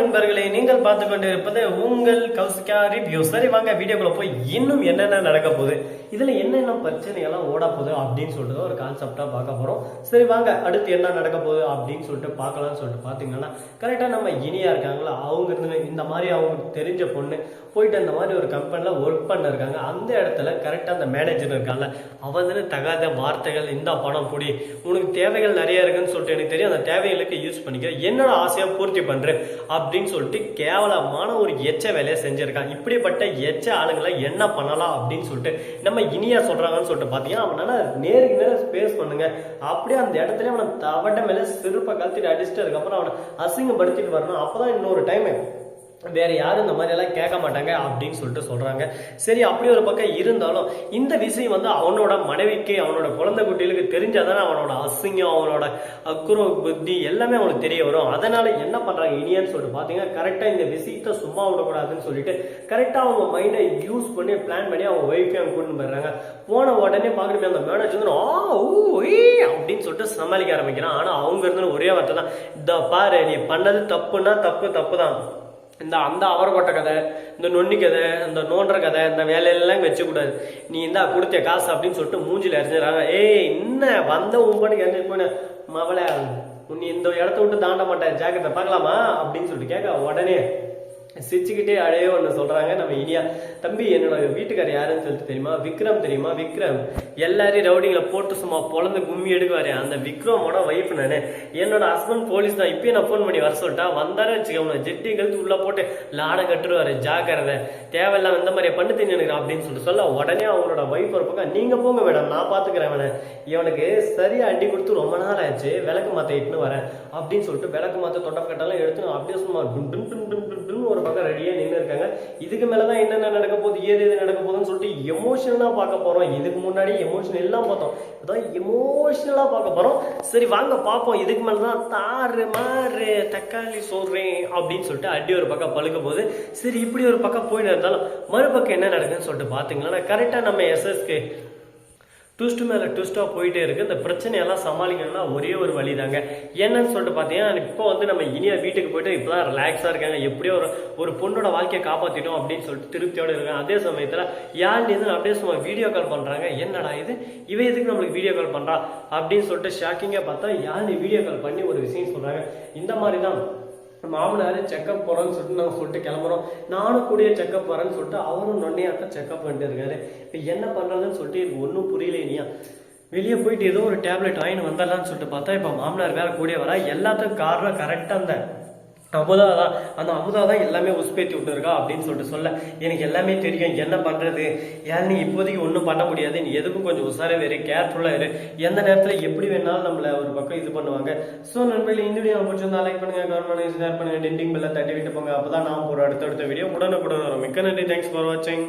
நண்பர்களே நீங்கள் பார்த்து கொண்டு இருப்பது உங்கள் கௌசிகா ரிவ்யூ. சரி வாங்க வீடியோக்குள்ள போய் இன்னும் என்னென்ன நடக்க போகுது இதுல என்னென்ன பிரச்சனையெல்லாம் ஓட போகுது அப்படின்னு சொல்லிட்டு ஒரு கான்செப்டா பார்க்க போறோம். சரி வாங்க அடுத்து என்ன நடக்க போகுது அப்படின்னு சொல்லிட்டு பார்க்கலாம்னு சொல்லிட்டு பாத்தீங்கன்னா கரெக்டா நம்ம இனியா இருக்காங்களா? அவங்க இருந்து இந்த மாதிரி அவங்களுக்கு தெரிஞ்ச பொண்ணு போயிட்டு அந்த மாதிரி ஒரு கம்பெனில ஒர்க் பண்ண இருக்காங்க அந்த இடத்துல கரெக்டா அந்த மேனேஜர் இருக்காங்கல்ல அவன் தகாத வார்த்தைகள் இந்த பணம் கூடி உனக்கு தேவைகள் நிறைய இருக்குன்னு சொல்லிட்டு எனக்கு தெரியும். அந்த தேவைகளுக்கு யூஸ் பண்ணிக்க என்னோட ஆசையை பூர்த்தி பண்றேன். அப்படின்னு சொல்லிட்டு கேவலமான ஒரு எச்ச வேலையை செஞ்சுருக்கான் இப்படிப்பட்ட எச்ச ஆளுங்களை என்ன பண்ணலாம் அப்படின்னு சொல்லிட்டு நம்ம இனியா சொல்கிறாங்கன்னு சொல்லிட்டு பார்த்தீங்கன்னா அவனால நேருக்கு நேரம் ஸ்பேஸ் பண்ணுங்க. அப்படியே அந்த இடத்துல அவனை தவட்ட மேலே சிறுப்பை கழுத்திட்டு அடிச்சுட்டு அதுக்கப்புறம் அவனை அசிங்கப்படுத்திட்டு வரணும். அப்போ தான் இன்னொரு டைம் வேறு யாரும் இந்த மாதிரியெல்லாம் கேட்க மாட்டாங்க அப்படின்னு சொல்லிட்டு சொல்கிறாங்க சரி அப்படி ஒரு பக்கம் இருந்தாலும் இந்த விஷயம் வந்து அவனோட மனைவிக்கு அவனோட குழந்தை குட்டிகளுக்கு தெரிஞ்சாதானே அவனோட அசிங்கம் அவனோட அக்குற புத்தி எல்லாமே அவனுக்கு தெரிய வரும். அதனால் என்ன பண்ணுறாங்க இனியான்னு சொல்லிட்டு பார்த்தீங்கன்னா கரெக்டாக இந்த விஷயத்தை சும்மா விடக்கூடாதுன்னு சொல்லிட்டு கரெக்டாக அவங்க மைண்டை யூஸ் பண்ணி பிளான் பண்ணி அவங்க ஒய்ஃபே அவங்க கூட்டிட்டு போயிடுறாங்க. போன உடனே பாக்குறமே அந்த மேனேஜ் வந்து ஆ ஊ அப்படின்னு சொல்லிட்டு சமாளிக்க ஆரம்பிக்கிறான். ஆனால் அவங்க இருந்து ஒரே வார்த்தை தான் இந்த பாரு நீ பண்ணது தப்புன்னா தப்பு தப்பு தான் இந்த அந்த அவரக்கொட்டை கதை இந்த நொன்னி கதை இந்த நோண்டுற கதை இந்த வேலையெல்லாம் வச்சக்கூடாது. நீ இந்தா கொடுத்த காசு அப்படின்னு சொல்லிட்டு மூஞ்சில் அறிஞ்சிடறாங்க ஏய் என்ன வந்த உன் என்ன எரிஞ்சு போன மவளை நீ இந்த இடத்த விட்டு தாண்ட மாட்டேன். ஜாக்கிரதை பார்க்கலாமா? அப்படின்னு சொல்லிட்டு கேட்க உடனே சிரிச்சுக்கிட்டே அழைய ஒன்று சொல்கிறாங்க நம்ம இனியா தம்பி என்னோட வீட்டுக்காரர் யாருன்னு சொல்லிட்டு தெரியுமா? விக்ரம் தெரியுமா? விக்ரம். எல்லாரையும் ரவுடிங்களை போட்டு சும்மா பொழந்து கும்மி எடுக்குவாரு. அந்த விக்ரமோட ஒய்ஃப் நான். என்னோட ஹஸ்பண்ட் போலீஸ் தான். இப்போயே நான் ஃபோன் பண்ணி வர சொல்லிட்டா வந்தாரே வச்சுக்க உன ஜெட்டி கழுத்து உள்ளே போட்டு லாடம் கட்டுருவாரு ஜாக்கிரதை. தேவையில்லாம இந்த மாதிரி பண்ணு தின்னு எனக்கு அப்படின்னு சொல்லிட்டு சொல்ல உடனே அவங்களோட ஒய்ஃப் ஒரு பக்கம் நீங்கள் போங்க மேடம் நான் பார்த்துக்கிறேன் அவனை. இவனுக்கு சரியாக அடி கொடுத்து ரொம்ப நாள் ஆச்சு. விளக்கு மாற்ற இட்டுன்னு வரேன். அப்படின்னு சொல்லிட்டு விளக்கு மாற்ற தொட்டக்கட்டெல்லாம் எடுத்து அப்படியே சும்மா டும் டும் டும் டும் டும் ஒரு பக்கம் ரெடியாக நின்று இருக்காங்க. இதுக்கு மேலதான் என்னென்ன நடக்க போகுது ஏது எது நடக்க போகுதுன்னு சொல்லிட்டு எமோஷனலாக பார்க்க போகிறோம் இதுக்கு முன்னாடி எமோஷன் எல்லாம் பார்த்தோம். அதான் எமோஷனலாக பார்க்க போகிறோம் சரி வாங்க பார்ப்போம். இதுக்கு மேலே தான் தாறு மாறு தக்காளி சொல்கிறேன் அப்படின்னு சொல்லிட்டு அடி ஒரு பக்கம் பழுக்க போகுது. சரி இப்படி ஒரு பக்கம் போயிட்டு இருந்தாலும் மறுபக்கம் என்ன நடக்குதுன்னு சொல்லிட்டு பார்த்தீங்கன்னா கரெக்டாக நம்ம எஸ்எஸ்க்கு ட்விஸ்ட் மேலே ட்விஸ்ட்டாக போயிட்டே இருக்குது இந்த பிரச்சனையெல்லாம் சமாளிக்கணும்னா ஒரே ஒரு வழி தாங்க என்னன்னு சொல்லிட்டு பார்த்தீங்கன்னா இப்போ வந்து நம்ம இனியா வீட்டுக்கு போயிட்டு இப்போ தான் ரிலாக்ஸாக இருக்காங்க. எப்படியோ ஒரு ஒரு பொண்ணோட வாழ்க்கையை காப்பாற்றிட்டோம் அப்படின்னு சொல்லிட்டு திருப்தியோட இருக்காங்க அதே சமயத்தில் யாழ்லேருந்து அப்படியே சும்மா வீடியோ கால் பண்ணுறாங்க என்னடா இது? இவ எதுக்கு நம்மளுக்கு வீடியோ கால் பண்ணுறா அப்படின்னு சொல்லிட்டு ஷாக்கிங்காக பார்த்தா யாருன்னு வீடியோ கால் பண்ணி ஒரு விஷயம் சொல்கிறாங்க இந்த மாதிரி தான் மாமனார் செக்கப் போகிறோன்னு சொல்லிட்டு நாங்கள் சொல்லிட்டு கிளம்புறோம். நானும் கூடிய செக்கப் போகிறேன்னு சொல்லிட்டு அவரும் நொன்னையாட்டம் செக்கப் பண்ணிட்டு இருக்காரு. இப்போ என்ன பண்ணுறதுன்னு சொல்லிட்டு எனக்கு ஒன்றும் புரியல இனியா. வெளியே போயிட்டு ஏதோ ஒரு டேப்லெட் வாங்கிட்டு வந்துடலான்னு சொல்லிட்டு பார்த்தா இப்போ மாமனார் வேறு கூடிய வரா எல்லாத்துக்கும் காரணம் கரெக்டாக அந்த அமுதா தான் அந்த அமுதா தான் எல்லாமே உஸ்பேத்தி விட்டுருக்கா அப்படின்னு சொல்லிட்டு சொல்ல எனக்கு எல்லாமே தெரியும் என்ன பண்ணுறது ஏன் நீ இப்போதைக்கு ஒன்றும் பண்ண முடியாது நீ எதுக்கும் கொஞ்சம் உஷாராக இரு கேர்ஃபுல்லாக இரு. எந்த நேரத்தில் எப்படி வேணாலும் நம்மளை ஒரு பக்கம் இது பண்ணுவாங்க. ஸோ நண்பர்களே இந்த வீடியோ பிடிச்சிருந்தா லைக் பண்ணுங்க கமெண்ட் பண்ணுங்க ஷேர் பண்ணுங்கள் டெண்டிங் பெல்ல தட்டி விட்டு போங்க. அப்போ தான் நான் ஒரு அடுத்தடுத்த வீடியோ உடனுக்குடன் வரும். மிக்க நன்றி. தேங்க்ஸ் ஃபார் வாட்சிங்